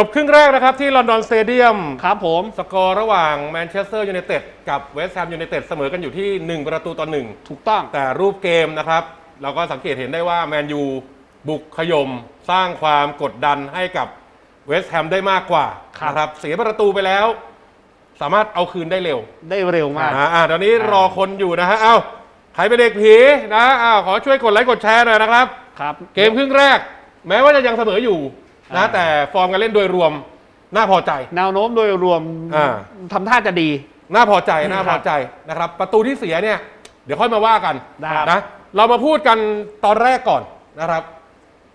จบครึ่งแรกนะครับที่ลอนดอนสเตเดียมครับผมสกอร์ระหว่างแมนเชสเตอร์ยูไนเต็ดกับเวสต์แฮมยูไนเต็ดเสมอกันอยู่ที่ 1 ประตูต่อหนึ่งถูกต้อง แต่รูปเกมนะครับ เราก็สังเกตเห็นได้ว่าแมนยูบุกขยมสร้างความกดดันให้กับเวสต์แฮมได้มากกว่าครับ นะครับเสียประตูไปแล้ว สามารถเอาคืนได้เร็ว ได้เร็วมาก อ่าอ่าตอนนี้อ่ารอคนอยู่นะฮะ เอ้า ใครเป็นเด็กผีนะอ้าวขอช่วยกดไลค์กดแชร์หน่อยนะครับ ครับ เกมครึ่งแรก แม้ว่าจะยังเสมออยู่ นะอ่าแต่ฟอร์มการเล่นโดยรวมน่าพอใจ แนวโน้มโดยรวมอ่า ทำท่าจะดี น่าพอใจครับน่าพอใจนะครับ ประตูที่เสียเนี่ย เดี๋ยวค่อยมาว่ากันได้นะเรามาพูดกันตอนแรกก่อนนะครับ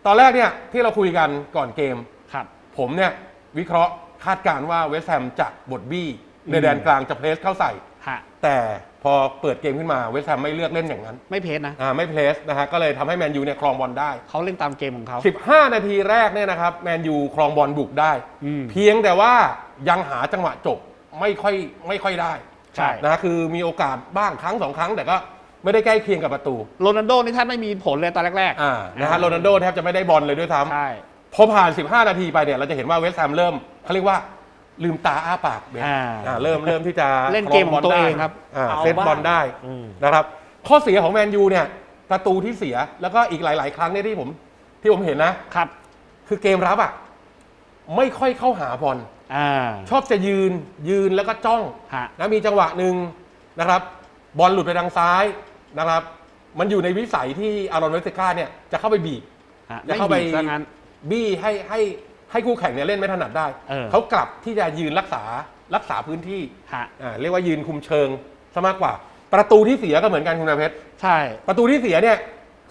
ตอนแรกเนี่ยที่เราคุยกันก่อนเกม ครับ ผมเนี่ยวิเคราะห์คาดการณ์ว่าเวสต์แฮมจะบดบี้ในอืมแดนกลางจะเพลสเข้าใส่ ฮะ แต่ พอเปิดเกมขึ้นมาเวสต์แฮมไม่เลือกเล่นอย่างนั้นไม่เพจนะ อ่าไม่เพลสนะฮะก็เลยทำให้แมนยูเนี่ยครองบอลได้ เขาเล่นตามเกมของเขา 15 นาทีแรกเนี่ยนะครับแมนยูครองบอลบุกได้ อืมเพียงแต่ว่ายังหาจังหวะจบไม่ค่อยไม่ค่อยได้ใช่ นะคือมีโอกาสบ้างครั้งสองครั้ง แต่ก็ไม่ได้ใกล้เคียงกับประตูโรนัลโดนี่แทบไม่มีผลเลยตอนแรกอ่านะฮะโรนัลโดแทบจะไม่ได้บอลเลยด้วยซ้ๆใช่ำพอผ่าน 15 นาทีไปเนี่ยเราจะเห็นว่าเวสต์แฮมเริ่มเขาเรียกว่า ลืมตาอ้าปากเบนอ่าอ่าเริ่มเริ่มที่จะเล่นเกมของตัวเองครับอ่าเอาเซตบอลบ้างได้อืม นะครับ ข้อเสียของแมนยูเนี่ยประตูที่เสียแล้วก็อีกหลาย ๆ ครั้งเนี่ยที่ผมที่ผมเห็นนะ ครับ คือเกมรับอะไม่ค่อยเข้าหาบอล อ่า ชอบจะยืนยืนแล้วก็จ้องฮะ นะมีจังหวะหนึ่งนะครับ บอลหลุดไปทางซ้ายนะครับ มันอยู่ในวิสัยที่อารอนเวสเซก้าเนี่ยจะเข้าไปบีบ ฮะจะไม่เข้าไปมีซะงั้น บี้ให้ให้ ให้คู่แข่งเนี่ยเล่นไม่ถนัดได้เออ เขากลับที่จะยืนรักษารักษาพื้นที่ฮะอ่าเรียกว่ายืนคุมเชิงซะมากกว่า ประตูที่เสียก็เหมือนกันคุณอาเพชรใช่ประตูที่เสียเนี่ย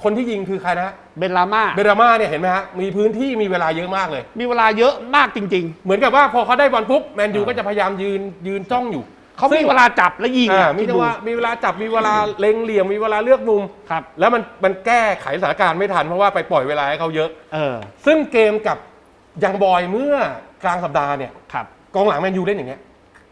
คนที่ยิงคือใครนะเบนลาม่าเบราม่าเนี่ยเห็นไหมฮะมีพื้นที่มีเวลาเยอะมากเลย มีเวลาเยอะมากจริง เหมือนกับว่าพอเขาได้บอลปุ๊บแมนยูเออก็จะพยายามยืนยืนจ้องอยู่ๆ เขามีเวลาจับและยิงอ่าอะมีคิดจัดูงหวะมีเวลาจับมีเวลาเล็งเหลี่ยมมีเวลาเลือกมุม ครับ แล้วมันมันแก้ไขสถานการณ์ไม่ทันเพราะว่าไปปล่อยเวลาให้เขาเยอะ เออ ซึ่งเกมกับ ยังบอยเมื่อกลางสัปดาห์เนี่ยครับกองหลังแมนยูเล่นอย่างเงี้ย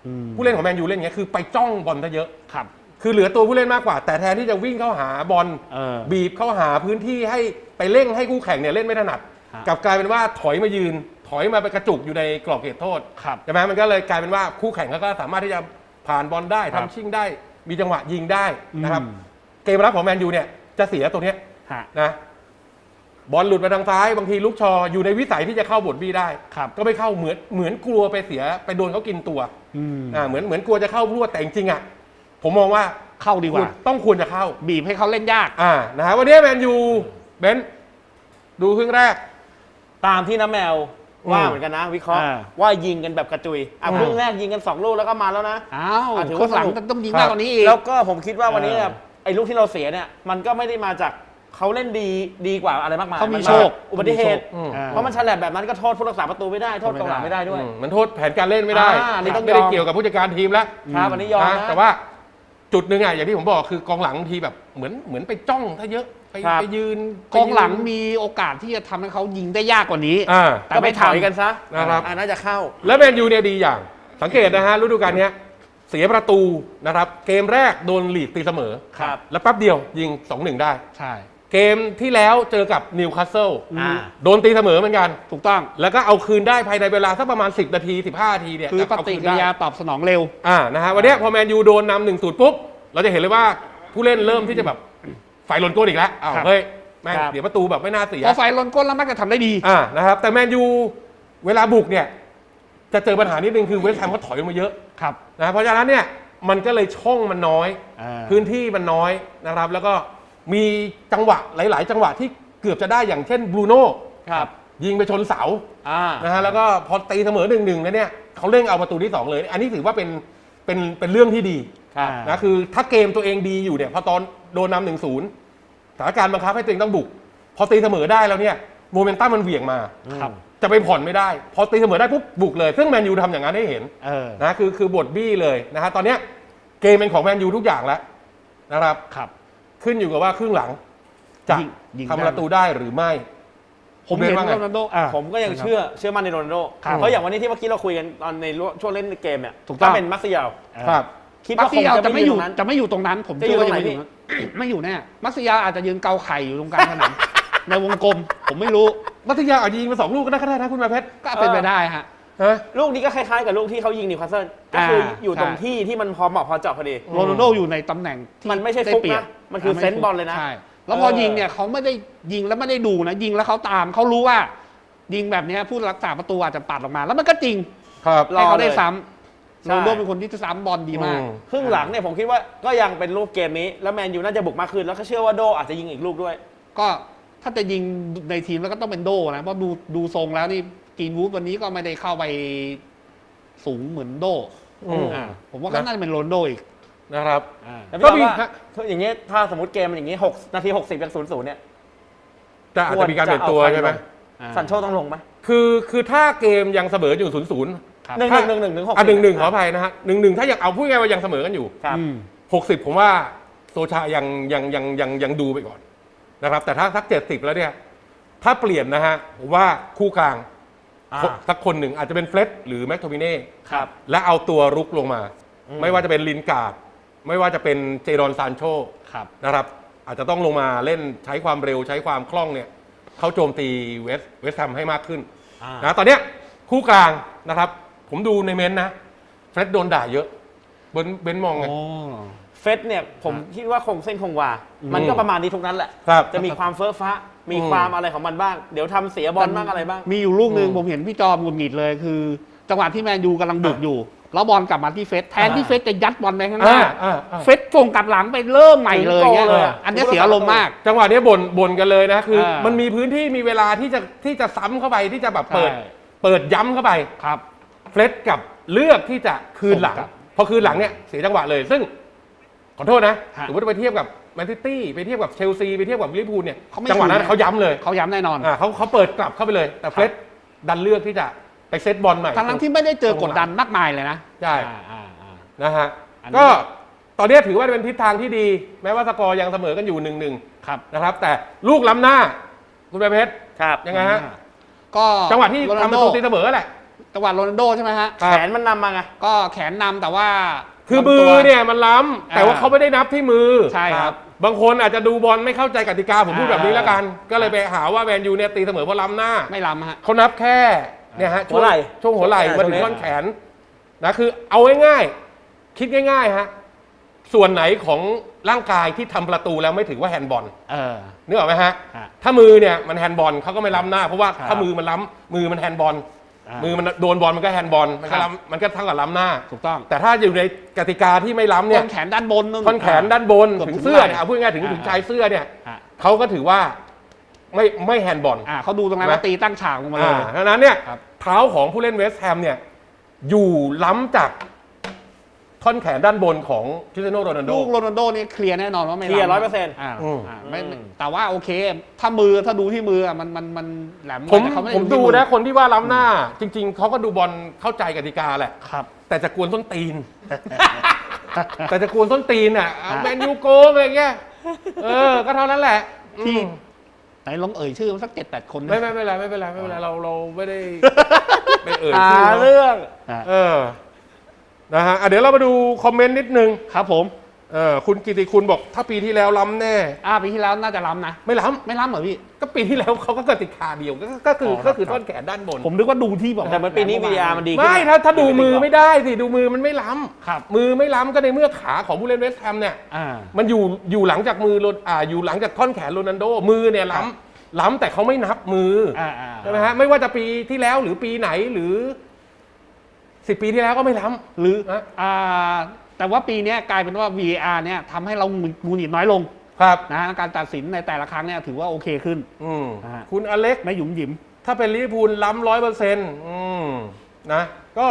อืมผู้เล่นของแมนยูเล่นอย่างเงี้ยคือไปจ้องบอลซะเยอะครับ คือเหลือตัวผู้เล่นมากกว่า แต่แทนที่จะวิ่งเข้าหาบอลเออบีบเข้าหาพื้นที่ให้ไปเร่งให้คู่แข่งเนี่ยเล่นไม่ถนัดฮะกลับกลายเป็นว่าถอยมายืน ถอยมาไปกระจุกอยู่ในกรอบเขตโทษครับใช่ไหมมันก็เลยกลายเป็นว่าคู่แข่งเขาก็สามารถที่จะผ่านบอลได้ครัทำบชิ่งได้ มีจังหวะยิงได้นะครับอืมเกมรับของแมนยูเนี่ยจะเสียตรงเนี้ยฮะนะ บอลหลุดไปทางซ้ายบางทีลูกชออยู่ในวิสัยที่จะเข้าบทบี้ได้ ครับก็ไม่เข้าเหมือนเหมือนกลัวไปเสียไปโดนเขากินตัวอืมอ่าเหมือนเหมือนกลัวจะเข้าพรวดแต่จริงๆอะผมมองว่าเข้าดีกว่า ต้องควรจะเข้า บีบให้เขาเล่นยาก อ่านะฮะวันนี้แมนยูเบนซ์ดูครึ่งแรก ตามที่น้าแมวว่าอืมเหมือนกันนะ วิเคราะห์อ่า ว่ายิงกันแบบกระจุยอะอืม ครึ่งแรกยิงกันสองลูกแล้วก็มาแล้วนะ อ้าวอะถือคว่านหลังสนุกต้องยิงมากกว่านี้อีก แล้วก็ผมคิดว่าวันนี้เออเนี่ยไอ้ลูกที่เราเสียเนี่ยมันก็ไม่ได้มาจาก เขาเล่นดีดีกว่าอะไรมากมายเขามีนโชคอุบัติเหตุ อืมอ่าเพราะมันฉลับแบบนั้นก็โทษผู้รักษาประตูไม่ได้ โทษกองหลังไม่ได้ด้วย อืมมันโทษแผนการเล่นไม่ได้อ่านี่ต้องไม่ได้ยอมเกี่ยวกับผู้จัดการทีมแล้วครับอันนี้ยอมนะ นะแต่ว่าจุดหนึ่งอะอย่างที่ผมบอกคือกองหลังบางทีแบบเหมือนเหมือนไปจ้องถ้าเยอะไปครับ ไปยืนกองหลังไปยืนมีโอกาสที่จะทำให้เขายิงได้ยากกว่านี้ อ่า แต่ก็ไปไม่ถอยทำ กันซะนะครับ อ่าน่าจะเข้า แล้วแมนยูเนี่ยดีอย่าง สังเกตนะฮะฤดูกาลเนี้ยเสียประตูนะครับ เกมแรกโดนลีดตีเสมอ ครับ แล้วแป๊บเดียวยิง 2-1 ได้ ใช่ เกมที่แล้วเจอกับนิวคาสเซิลอ่า โดนตีเสมอเหมือนกัน ถูกต้อง แล้วก็เอาคืนได้ภายในเวลาสักประมาณ 10 นาที 15 นาทีเนี่ยคือปเอาฏิคืนกิได้ริยาตอบสนองเร็ว อ่านะฮะวันเนี้ยพอแมนยูโดนนำหนึ่งศูนย์ปุ๊บ เราจะเห็นเลยว่าผู้เล่นเริ่มที่จะแบบไฟลนก้นอีกแล้วอ้าวครับเฮ้ยแม่งครับ เดี๋ยวประตูแบบไม่น่าเสีย พอไฟล้นก้นแล้วมักจะทำได้ดี อ่านะครับแต่แมนยูเวลาบุกเนี่ย จะเจอปัญหานิดนึงคือเวสต์แฮมเขาถอยลงมาเยอะครับ นะเพราะฉะนั้นเนี่ยมันก็เลยช่องมันน้อย อ่า พื้นที่มันน้อยนะครับ แล้วก็ มีจังหวะหลาย ๆ จังหวะที่เกือบจะได้อย่างเช่นบรูโน่ครับ ยิงไปชนเสาอ่า นะฮะแล้วก็พอตีเสมอหนึ่งหนึ่งแล้วเนี่ยเขาเร่งเอาประตูที่สองเลย อันนี้ถือว่าเป็นเป็นเป็นเรื่องที่ดีครับ นะคือถ้าเกมตัวเองดีอยู่เนี่ยพอตอนโดนนำหนึ่งศูนย์สถานการณ์บังคับให้ตัวเองต้องบุก พอตีเสมอได้แล้วเนี่ยโมเมนตัมมันเหวี่ยงมา ครับ จะไปผ่อนไม่ได้ พอตีเสมอได้ปุ๊บบุกเลย ซึ่งแมนยูทำอย่างนั้นให้เห็น เออนะคือคือบทบี้เลยนะฮะตอนเนี้ยเกมเป็นของแมนยูทุกอย่างแล้วนะครับ ครับ ขึ้นอยู่กับว่าครึ่งหลัง จะยิงยิงทำประตูได้หรือไม่ ผมเห็นคุณเบนว่าไงโรนัลโดอะ ผมก็ยังเชื่อเชื่อมั่นในโรนัลโดครับเพราะอย่างวันนี้ที่เมื่อกี้เราคุยกันตอนในช่วงเล่นเกมเนี่ยถูกต้อง ถ้าเป็นมัสซิยาวเออครับ คิดมัว่าสคซิงยาจะจะไม่ไม่ออยู่ยู่ตรงนั้น จะไม่อยู่ตรงนั้น ผมจะเชื่อยู่อว่าตรงไหนจะไม่อยู่ไม่อยู่แน่มัสซิยาอาจจะยืนเกาไข่อยู่ตรงกลางสนาม ในวงกลม ผมไม่รู้มัธยาอาจจะยิงมาสองลูกก็ได้ก็ได้นะคุณมาเพชรก็เป็นไปได้ฮะ ฮะ ลูกนี้ก็คล้ายๆกับลูกที่เขายิงนิวคาสเซิลก็คืออา อยู่ตรงใช่ที่ที่มันพอเหมาะพอเจาะพอดี โรนัลโดอยู่ในตำแหน่งที่มันไม่ใช่ด้ฟุกนะเปรียบ มันคือไเซนส์บอลเลยนะ ใช่แล้วพอเออยิงเนี่ยเขาไม่ได้ยิงแล้วไม่ได้ดูนะ ยิงแล้วเขาตามเขารู้ว่า ยิงแบบเนี้ยผู้รักษาประตูอาจจะปัดออกมา แล้วมันก็จริงครับรอให้เขาได้เลยซ้ำใช่ โรนัลโดเป็นคนที่ซ้ำบอลดีมาก อืครึ่งหลังเนี่ยผมคิดว่าก็ยังเป็นรูปเกมนี้ แล้วแมนยูน่าจะบุกมากขึ้นแล้วก็เชื่อว่าโดอาจจะยิงอีกลูกด้วย ก็ถ้าจะยิงในทีมแล้วก็ต้องเป็นโดนะเพราะดูดูทรงแล้วนี่กรีนวูฟวันนี้ก็ไม่ได้เข้าไปสูงเหมือนโดอืม อ่าผมว่าก็น่าจะเป็นโรนลโดอีก นะครับอ่าแล้วก็พี่มีว่าฮะถ้าอย่างเงี้ยถ้าสมมติเกมมันอย่างงี้หกนาทีหกสิบยังศูนย์ศูนย์เนี่ย จะอาจจะมีการเปลี่ยนตัวใช่ไหมอ่าสันโชต้องลงไหมคือคือถ้าเกมยังเสมออยู่ศูนย์ศูนย์ ครับ หนึ่งหนึ่งหนึ่งหนึ่งถึงหกอะหนึ่งหนึ่งขออภัยนะฮะหนึ่งหนึ่งถ้ายังเอาพูดง่ายๆว่ายังเสมอกันอยู่ครับ อืม หกสิบผมว่าโซชายังยังยังยังยังดูไปก่อนนะครับ แต่ถ้าสักเจ็ดสิบแล้วเนี่ย ถ้าเปลี่ยนนะฮะผมว่าคู่กลางอ่า สักคนหนึ่งอาจจะเป็นเฟล็ดหรือแม็กโทมิเน่ครับ และเอาตัวรุกลงมาอืมไม่ว่าจะเป็นลินการ์ด ไม่ว่าจะเป็นเจรอนซานโชครับ นะครับ อาจจะต้องลงมาเล่นใช้ความเร็วใช้ความคล่องเนี่ยเขาโจมตีเวสเวสแฮมให้มากขึ้นอ่านะตอนเนี้ยคู่กลางนะครับ ผมดูในเมนต์นะเฟร็ดโดนด่าเยอะ เบนเบนมองไงอ๋อเฟสเนี่ยผมคิดว่าคงเส้นคงวาอืมมันก็ประมาณนี้ทุกนั้นแหละ ครับจะมีความเฟ้อฟ้า มีอืม ความอะไรของมันบ้าง เดี๋ยวทำเสียบอลบ้างอะไรบ้าง มีอยู่ลูกหนึ่งอืมผมเห็นพี่จอมหงุดหงิดเลยคือ จังหวะที่แมนยูกำลังบุกอยู่ แล้วบอลกลับมาที่เฟสแทนที่อ่าเฟสจะยัดบอลไปข้างหน้าอ่าอ่าอ่า เฟสส่งกลับหลังไปเริ่มใหม่เลยถึงโกเงี้ยเลยอะอันเนี้ยเสียอารมณ์มาก จังหวะเนี้ยบ่นบ่นกันเลยนะ คืออ่ามัมันมีพื้นที่มีเวลาที่จะที่จะซ้ำเข้าไปที่จะแบบเปิด ใช่ เปิดย้ำเข้าไป ครับ เฟล็ดกับเลือกที่จะคืนหลังส่งกลับพอคืนหลังเนี่ยเสียจังหวะเลย ซึ่ง ขอโทษนะฮะสมมติไปเทียบกับแมนซิตี้ไปเทียบกับเชลซีไปเทียบกับลิเวอร์พูลเนี่ยเขาไม่จังหวะนั้นคืนนะ เขาย้ำเลยเขาย้ำแน่นอน อ่าเขาเขาเปิดกลับเข้าไปเลย แต่เฟล็ดดันเลือกที่จะ ไปเซตบอลใหม่ทั้งทั้งๆที่ไม่ได้เจอกดดันมากมายเลยนะใช่ อ่าอ่าอ่า นะฮะอันนี้ ก็ตอนเนี้ยถือว่าเป็นทิศทางที่ดี แม้ว่าสกอร์ยังเสมอกันอยู่หนึ่งหนึ่งครับนะครับ แต่ลูกล้ำหน้า คุณแม่เพชร ครับ ยังไงฮะ ก็จังหวะที่โรนัทำลปโดระตูตีเสมอแหละ จังหวะโรนัลโดใช่ไหมฮะครับ แขนมันนำมาไง ก็แขนนำแต่ว่าคือลำมืตัอว เนี่ยมันล้ำแต่ว่าอ่าเขาไม่ได้นับที่มือใช่ครับ บางคนอาจจะดูบอลไม่เข้าใจกติกาผมพูดอ่าแบบนี้แล้วกัน ก็เลยไปหาว่าแมนยูเนี่ยตีเสมอเพราะล้ำหน้า ไม่ล้ำฮะเขานับแค่ เนี่ยฮะหัวไหล่ช่วงหัวไหล่หัวไหล่มาถึงตรงนี้ท่อนแขนนะคือเอาง่ายๆคิดง่ายๆฮะส่วนไหนของร่างกายที่ทำประตูแล้วไม่ถือว่าแฮนด์บอลเออนึกออกไหมฮะฮะ ถ้ามือเนี่ยมันแฮนด์บอลเขาก็ไม่ล้ำหน้า เพราะว่าครับถ้ามือมันล้ำมือมันแฮนด์บอลอ่ามือมันโดนบอลมันก็แฮนด์บอลมันครัก็บล้ำมันก็เท่ากับล้ำหน้าถูกต้อง แต่ถ้าอยู่ในกติกาที่ไม่ล้ำเนี่ต้ยนแขนด้านบนนู่นท่อนแขนด้านบนเกือบถึงถึงเสื้อไหล่เนี่ยเอาพูดง่ายๆถึงอ่าถึงชายเสื้อเนี่ยอะเขาก็ถือว่า ไม่ไม่แฮนด์บอล อ่าเขาดูตรงนั้นใช่ไหมแล้วตีตั้งฉากลงมาเลอ่ายดังนั้นเนี่ยครับ เท้าของผู้เล่นเวสต์แฮมเนี่ย อยู่ล้ำจากท่อนแขนด้านบนของคริสเตียโนโรนัลโด ลูกโรนัลโดนี่เคลียร์แน่นอนว่าไม่เคลียร์ล้ำ100%อ่าอืม อ่าไม่ไม่อืมแต่ว่าโอเค ถ้ามือถ้าดูที่มืออะมันมันมันแหลมผมแต่เขาไได้ผมที่ดูอนะคนที่ว่าล้ำหน้า จริง ๆ เขาก็ดูบอลเข้าใจกติกาแหละ ครับ แต่จะกวนส้นตีน แต่จะกวนส้นตีนอะเอาแมนยูโกงอะไรเงี้ย เออ ก็เท่านั้นแหละที่อืมไห นลองเอ่ยชื่อมาสักเจ็ดแปดคนนะ ไม่ไม่ไม่เป็นไรไม่เป็นไรไม่เป็นไรเราเราไม่ได้ ไปเอ่ยหาชื่อเขาเรื่อง อะ เออนะฮะอะเดี๋ยวเรามาดูคอมเมนต์นิดนึง ครับผม เออคุณกิติคุณบอกถ้าปีที่แล้วล้ำแน่ อ่าปีที่แล้วน่าจะล้ำนะ ไม่ล้ไม่ล้ำเหรอพี่ำก็ปีที่แล้วเขาก็กติกาเดียวก็ก็คืออ๋อครับก็คือท่อนแขนด้านบนผมนึกว่าดูที่แบบแต่เหมือนปีนี้ VR มันดีขึ้นไม่นะถ้าถ้าดูมือไม่ได้สิดูมือมันไม่ล้ำครับมือไม่ล้ำก็ในเมื่อขาของผู้เล่นเวสต์แฮมเนี่ย อ่า มันอยู่อยู่หลังจากมือโรนอ่าอยู่หลังจากท่อนแขนโรนัลโด มือเนี่ยล้ำล้ำแต่เขาไม่นับมือออ่าอ่า ใช่ไหมฮะไม่ว่าจะปีที่แล้วหรือปีไหนหรือสิบปีที่แล้วก็ไม่ล้ำหรือนะอ่า แต่ว่าปีเนี้ยกลายเป็นว่า VAR เนี่ยทำให้เราหงุดหงิดน้อยลงครับนะการตัดสินในแต่ละครั้งเนี่ยถือว่าโอเคขึ้น อืมอ่า คุณอเล็ก ไม่หยุมหยิม ถ้าเป็นลิเวอร์พูลล้ำร้อยเปอร์เซ็นต์นะ ก็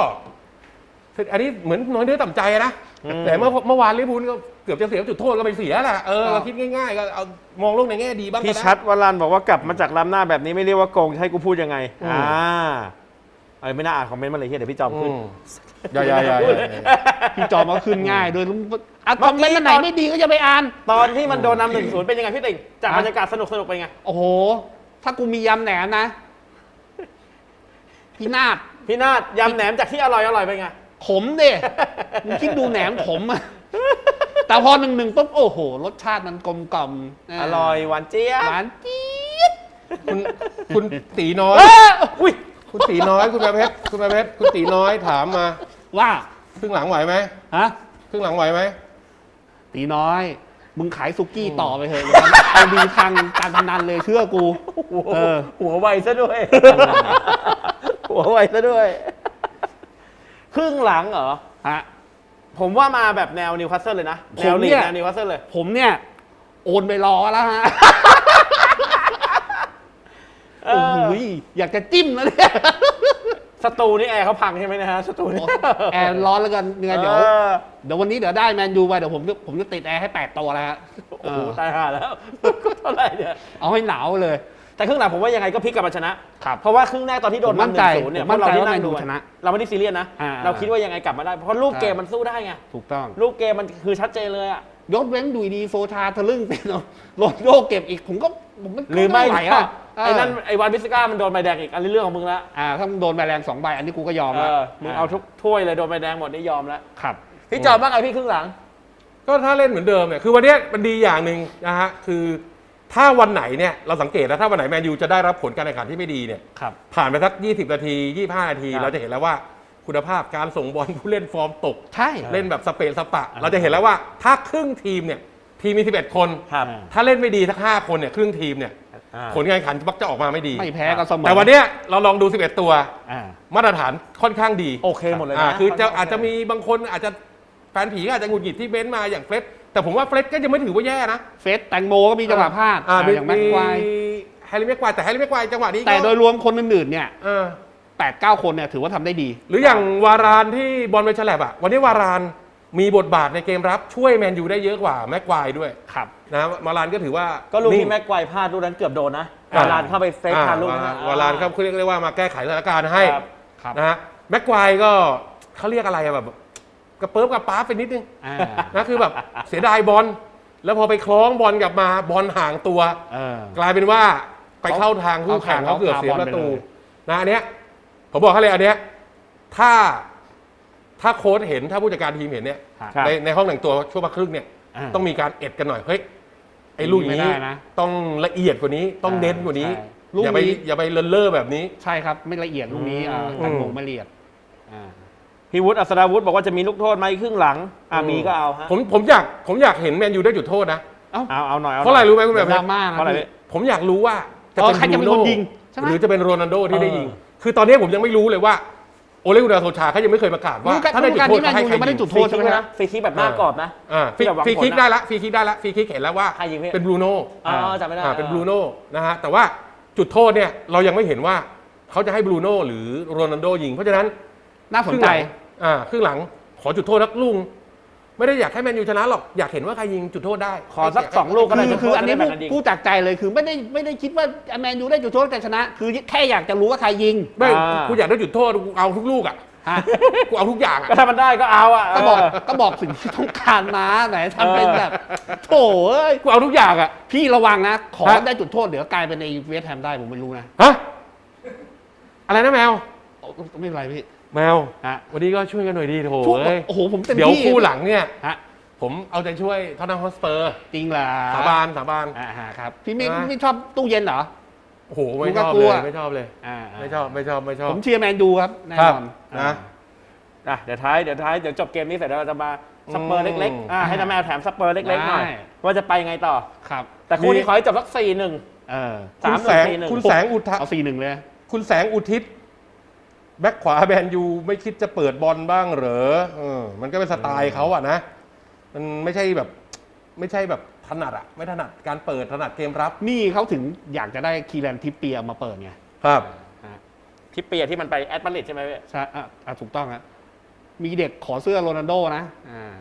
อันนี้เหมือนน้อยเนื้อต่ำใจนะอืมแต่เมื่อเมื่อวานลิเวอร์พูลก็เกือบจะเสียจุดโทษก็ไปเสียแหละเออครับคิดง่ายๆ ก็เอามองโลกในแง่ดีบ้างก็พี่ได้ชัดวรันบอกว่ากลับมาจากล้ำหน้าแบบนี้ไม่เรียกว่าโกงจะให้กูพูดยังไงอืมอ่า เอ้ยไม่น่าอ่านคอมเมนต์มาเลยเฮียเดี๋ยวพี่จอมอืขึ้นมอย่าอย่าอย่าอย่าพี่จอมก็ขึ้นง่ายด้วยลุงอะเมื่คออมกี้เมนต์อันไหนตอนไม่ดีก็จะไปอ่าน ตอนที่มันโดนนำหนึ่งศูนย์เป็นยังไงพี่ติ่งจากอะบรรยากาศสนุกสนุกเป็นไง โอ้โห ถ้ากูมียำแหนมนะพี่นาดพี่นาดยำแหนมจากที่อร่อยอร่อยเป็นไง ขมเด้มึงคิดดูแหนมขมอะแต่พอหนึ่งหนึ่งปุ๊บโอ้โห รสชาติมันกลมกล่อมนะอร่อยหวานเจี๊ยบหวานจี๊ดคุณคุณตีน้อยอุ้ย คุณตีน้อยคุณแม่เพชรคุณแม่เพชรคุณตีน้อยถามมาว่าครึ่งหลังไหวไหมฮะครึ่งหลังไหวไหมตีน้อย มึงขายซุกี้ต่อไปเถอะเอาดีทางการพนันเลยเชื่อกูหัวเออ หัวไวซะด้วย หัวไวซะด้วย ครึ่งหลังเหรอ ฮะ ผมว่ามาแบบแนวนิวคาสเซิลเลยนะผมแนวลีเนี่กยแนวนิวคาสเซิลเลย ผมเนี่ย โอนไปรอแล้วฮะ เอโอ้อ โหอยากจะจิ้มแล้วเนี่ยสตูนี่แอร์เขาพังใช่ไหมนะฮะสตูนี่แอร์ร้อนแล้วกันยังไงเดี๋ยวออเดี๋ยววันนี้เดี๋ยวได้แมนยูไปเดี๋ยวผมจะผมจะติดแอร์ให้แปดตัวแล้วฮะโอ้โหเออตายห่าแล้วเท่าไหร่เนี่ยเอาให้หนาวเลย แต่ครึ่งหลังผมว่ายังไงก็พลิกกลับมาชนะ ครับเพราะว่าครึ่งแรกตอนที่โดนผมมั่นใจหงศูนย์เนี่ยผมมั่นใจพวกว่าเราแมที่นยูงชนะเราไม่ได้ซีเรียสนะ อ่าเราคิดว่ายังไงกลับมาได้ เพราะรูปเกมมันสู้ได้ไงถูกต้องรูปเกมมันคือชัดเจนเลยอะยกเว้นดุยดีโซชาทะลึ่งเป็นโรนลโดเก็บอีกผมก็ผมมันหรือไม่ไหวก็อะ ไอ้นั่นไอ้วันบิสก้ามันโดนใบแดงอีกอันนี้เรื่องของมึงละอ่าถ้ามึงโดนใบแรงสองใบอันนี้กูก็ยอมเอแล้วอมึงเอาทุกถ้วยเลยโดนใบแดงหมดนี่ยอมแล้วครับ พี่จอมบ้างไงพี่ครึ่งหลัง ก็ถ้าเล่นเหมือนเดิมเนี่ยคือวันเนี้ยมันดีอย่างหนึ่งนะฮะคือถ้าวันไหนเนี่ยเราสังเกตนะถ้าวันไหนแมนยูจะได้รับผลการแข่งขันที่ไม่ดีเนี่ยครับ ผ่านไปสัก 20 นาที 25 นาที ครับ เราจะเห็นแล้วว่าคุณภาพการส่งบอลผู้เล่นฟอร์มตก ใช่ เล่นแบบสเปนสปะอ่าเราจะเห็นแล้วว่าถ้าครึ่งทีมเนี่ยทีมมี 11 คน ครับ ถ้าเล่นไม่ดีสัก 5 คนเนี่ยครึ่งทีมเนี่ย อ่า ผลการแข่งขันมักจะออกมาไม่ดี ไม่แพ้ก็เสมอแต่วันเนี้ยเราลองดู 11 ตัวอ่ามาตรฐานค่อนข้างดีโอเคหมดเลยอ่านะคือจะค่นข้งอาจจะมีบางคนอาจจะแฟนผีก็อาจจะหงุดหงิดที่เบนซ์มาอย่างเฟรดแต่ผมว่าเฟรดก็ยังไม่ถือว่าแย่นะเฟสแตงโมก็มีจังหวะพลาดอ่าอ่าอย่างแม็กควายแฮร์รี่แม็กควายแต่แฮร์รี่แม็กควายจังหวะนี้ก็แต่โดยรวมคนอื่นๆเนี่ยเออ แปดเก้าคนเนี่ยถือว่าทำได้ดี หรืออย่างวารานที่บอลไปฉลับอะวันนี้วาราน มีบทบาทในเกมรับช่วยแมนยูได้เยอะกว่าแม็กควายด้วยครับนะวารานก็ถือว่าก็ลูกนิ่ที่งแม็กไกวพลาดลูกนั้นเกือบโดนนะอ่าวาลานเข้าไปเฟซอ่าพลาดลูกวานั้นรานนะวารานครับเขาเรียกว่ามาแก้ไขสถานการณ์ให้ครับครับนะฮะแม็กควายก็เขาเรียกอะไรอะแบบกระเปิบกระป๊าบไปนิดนึงอ่านะคือแบบเสียดายบอลแล้วพอไปคล้องบอลกลับมาบอลห่างตัวเออกลายเป็นว่าไปเข้าทางคู่แข่งเข้าเขาเกือบเสียคาบอลประตูไปเลยนะอันเนี้ยผมบอกให้เลยอันเนี้ยถ้า ถ้าโค้ชเห็นถ้าผู้จัดการทีมเห็นเนี่ยครับในในห้องแต่งตัวช่วงพักครึ่งเนี่ยอ่าต้องมีการเอ็ดกันหน่อยเฮ้ยไอ้ลูกไม่นี้ได้นะต้องละเอียดกว่านี้ต้องอ่าเน้นกว่านี้ ใช่ลูกอย่าไปนี้ อย่าไปเลินเล่อแบบนี้ ใช่ครับ ไม่ละเอียดลูกนี้อ่าอืมแตงโมไม่ละเอียดอ่า พี่วุฒิอัศดาวุฒิบอกว่าจะมีลูกโทษไหมครึ่งหลังอ่าอืมมีก็เอาฮะผมผมอยากผมอยากเห็นแมนยูได้จุดโทษนะเอาเอาหน่อยเพราะอะไรรู้ไหมคุณเดี๋แบยวบดราม่านะเพราะอะไรพี่ ผมอยากรู้ว่าจะเออเป็นใครจะเป็นบรูคนโยิงใช่ไหม หรือจะเป็นโรนัลโดที่ได้ยิงเออคือตอนนี้ผมยังไม่รู้เลยว่า โอเลกุนาโซชาเขายังไม่เคยประกาศว่าฤดูกาลถ้าได้จุดโทษฤดูกาลนี้เขาให้ใครแมนยูยังไม่ได้ยิงจุดโทษใช่ไหมครับฟรีคิกแบบหน้ากรอบนะอ่าฟรีที่แบบหวังฟรีผลคิกนะได้ละฟรีคิกได้ละฟรีคิกเห็นแล้วว่าใครยิงพี่เป็นบรูโน่อ๋อจำไม่ได้อ่าเป็นอ่าบรูโน่นะฮะแต่ว่าจุดโทษเนี่ยเรายังไม่เห็นว่าเขาจะให้บรูโน่หรือโรนัลโดยิง เพราะฉะนั้นน่าสคนรึ่งใจหลังอ่าครึ่งหลังขอจุดโทษนักลุง ไม่ได้อยากให้แมนยูชนะหรอก อยากเห็นว่าใครยิงจุดโทษได้ขอสักสองลูกก็ได้คือจุดโทษคืออันนี้จะได้พูดแบ่งกันยิงพูดจากใจเลยคือไม่ได้ไม่ได้คิดว่าแมนยูได้จุดโทษแต่ชนะ คือแค่อยากจะรู้ว่าใครยิง ไม่อ่า กูอยากได้จุดโทษกูเอาทุกลูกอะฮะ กูเอาทุกอย่างอะ ก็ถ้ามันได้ก็เอาอะก็บอกเก็บอกสิ่งที่ต้องการมาไหนทำเป็นแบบโถ่เอ้ยกูเอาทุกอย่างอะ พี่ระวังนะ ขอฮะ ได้จุดโทษเดี๋ยวกลายเป็นในเวสต์แฮมได้ผมไม่รู้นะฮะอะไรนะแมวเอาไม่เป็นไรพี่ แมวฮะ วันนี้ก็ช่วยกันหน่อยดีโถช่วงเอ้ยโอ้โหผมเต็มเดี๋ยวที่คู่หลังเนี่ย ฮะผมเอาใจช่วยทอตแนมฮอสเปอร์ จริงเหรอสาบานสาบาน อ่าฮะครับพี่ไม่นะไม่ชอบตู้เย็นเหรอ โอ้โหไม่กูชก็อบกลัเลวยไม่ชอบเลย อ่าไม่ชอบไม่ชอบไม่ชอบผมเชียร์แมนยูครับแน่ครันบอนนะ อะเดี๋ยวท้ายเดี๋ยวท้ายเดี๋ยวจบเกมนี้เสร็จแล้วเราจะมาสเปออืร์มเล็กๆอะให้น้าแมวแถมสเปอร์เล็กๆหน่อยได้ ว่าจะไปไงต่อ ครับ แต่คู่นี้ขอให้จบสักสี่หนึ่ง เออสามคุณแสงหนึ่งสี่หนึ่ง คุณแสงอุทะเอาสี่หนึ่งเลย คุณแสงอุทิศ แบ็คขวาแมนยูไม่คิดจะเปิดบอลบ้างเหรอเออมันก็เป็นสไตล์เขาอะนะ มันไม่ใช่แบบ ไม่ใช่แบบถนัดอะไม่ถนัดการเปิดถนัดเกมรับ นี่เขาถึงอยากจะได้คีแลนทิปเปียมาเปิดไงครับที่เปียที่มันไปแอดมาดริดใช่ไหมพี่ใช่อะอะถูกต้องครับมีเด็กขอเสื้อโรนัลโดนะอ่า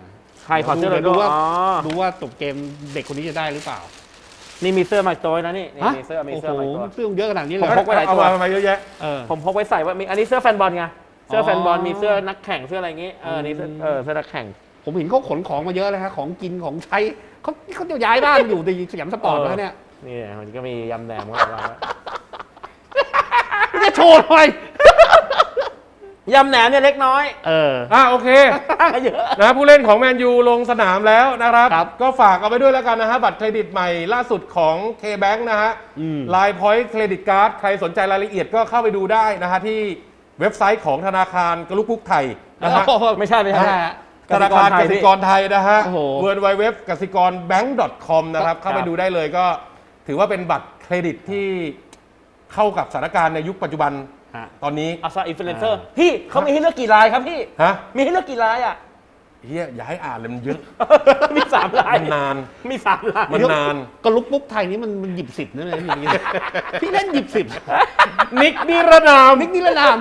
ใครขอเสื้อเดี๋เรายวดูดูว่าอ๋อ ดูว่าจบเกมเด็กคนนี้จะได้หรือเปล่า นี่มีเสื้อมาอีกตัวนะนี่นี่ฮะมีเสื้อมีโอ้เสื้อโหมาอีกตัวเสื้อเยอะขนาดนี้เลผยมพกไว้หลายเอาตัวมาทำไมเยอะแยะ เออ ผมพกไว้ใส่ว่ามีอันนี้เสื้อแฟนบอลไงเสื้อออแฟนบอลมีเสื้อนักแข่งเสื้ออะไรอย่างงี้เออนี่เสื้อเออเสื้อนักแข่ง ผมเห็นเขาขนของมาเยอะเลยฮะของกินของใช้เขาเขาจะย้ายบ้านอยู่ในสยามสปอร์ตเออแล้วเนี่ยนี่มันก็มียำแหนมของเราแล้วไม่จะโชว์หน่อย ยำแหนมเนี่ยเล็กน้อยเออ อะโอเคเยอะ นะผู้เล่นของแมนยูลงสนามแล้วนะครับ ครับ ก็ฝากเอาไว้ด้วยแล้วกันนะฮะ บัตรเครดิตใหม่ล่าสุดของ K-Bank นะฮะอืมไลน์พอยต์เครดิตการ์ดใครสนใจรายละเอียดก็เข้าไปดูได้นะฮะ ที่เว็บไซต์ของธนาคารกรุกุกไทยนะฮะโอ้โหไม่ใช่ไม่ไม่ใช่ใช่ฮะ ธนาคารกสิกรไทยนะฮะ โอ้โหเวิร์ดไวเว็บกสิกรแบงก์ .com นะครับ เข้าไปดูได้เลยก็ถือว่าเป็นบัตรเครดิตที่เข้ากับสถานการณ์ในยุคปัจจุบัน ฮะ ตอนนี้ อัลซาอินฟลูเอนเซอร์พี่เขามีให้เลือกกี่ลายครับพี่ ฮะมีให้เลือกกี่ลายอะ เฮียอย่าให้อ่านเลยมันเยอะมีสามลายมันนาน มีสามลาย มันนาน ก็ลุกปุ๊บไทยนี่มันมันหยิบสิบนั่นเลยพี่พี่เล่นหยิบสิบนิกนิรนามนิกนิรนาม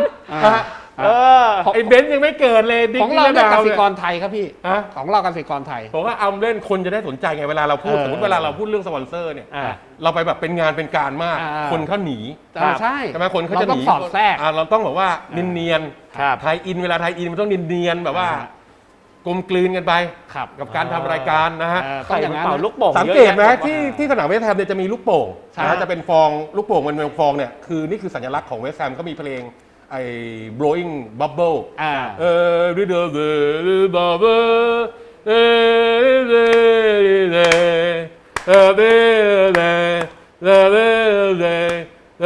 ฮะ เออไอ้เบนซ์ยังไม่เกิดเลยนิกของนิเรารเนี่ยนากมสิเนี่ยกรไทยครับพี่ฮะของเรากสิกรไทยผมว่าเอาเล่นคนจะได้สนใจไงเวลาเราพูดเออสมมติเวลาเราพูดเรื่องสปอนเซอร์เนี่ยอ่าเราไปแบบเป็นงานเป็นการมากอ่าคนเขาหนีอ่าใช่ใช่ไหมคนเขาจะเราหต้องนีสอดแทรกอ่าเราต้องแบบว่าเนียนๆครับไทยอินเวลาไทยอินมันต้องเนียนๆแบบว่าอ่ากลมกลืนกันไปครับกับการทำรายการนะฮะเออใคต้รองอย่างมันนั้นเป่านะลูกโป่งสังเกตไหมยอะแยะที่ที่สนามเวสต์แฮมเนี่ยจะมีลูกโป่งใช่นะจะเป็นฟองลูกโป่งมันเป็นฟองเนี่ยคือนี่คือสัญลักษณ์ของเวสต์แฮมก็มีเพลง ไอ้ blowing bubble อ่า เออดูดูดูดูบับเบิ้ลเออเออเออเออเออเออเออเออเออเอ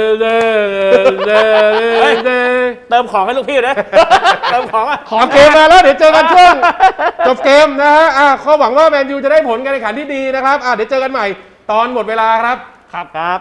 อเออเออเออเออเติมของให้ลูกพี่นะ เติมของอะเอาเกมมาแล้วเดี๋ยวเจอกันช่วงจบเกมนะฮะอะข้อหวังว่าแมนยูจะได้ผลการแข่งขันที่ดีนะครับอะเดี๋ยวเจอกันใหม่ตอนหมดเวลาครับ ครับครับ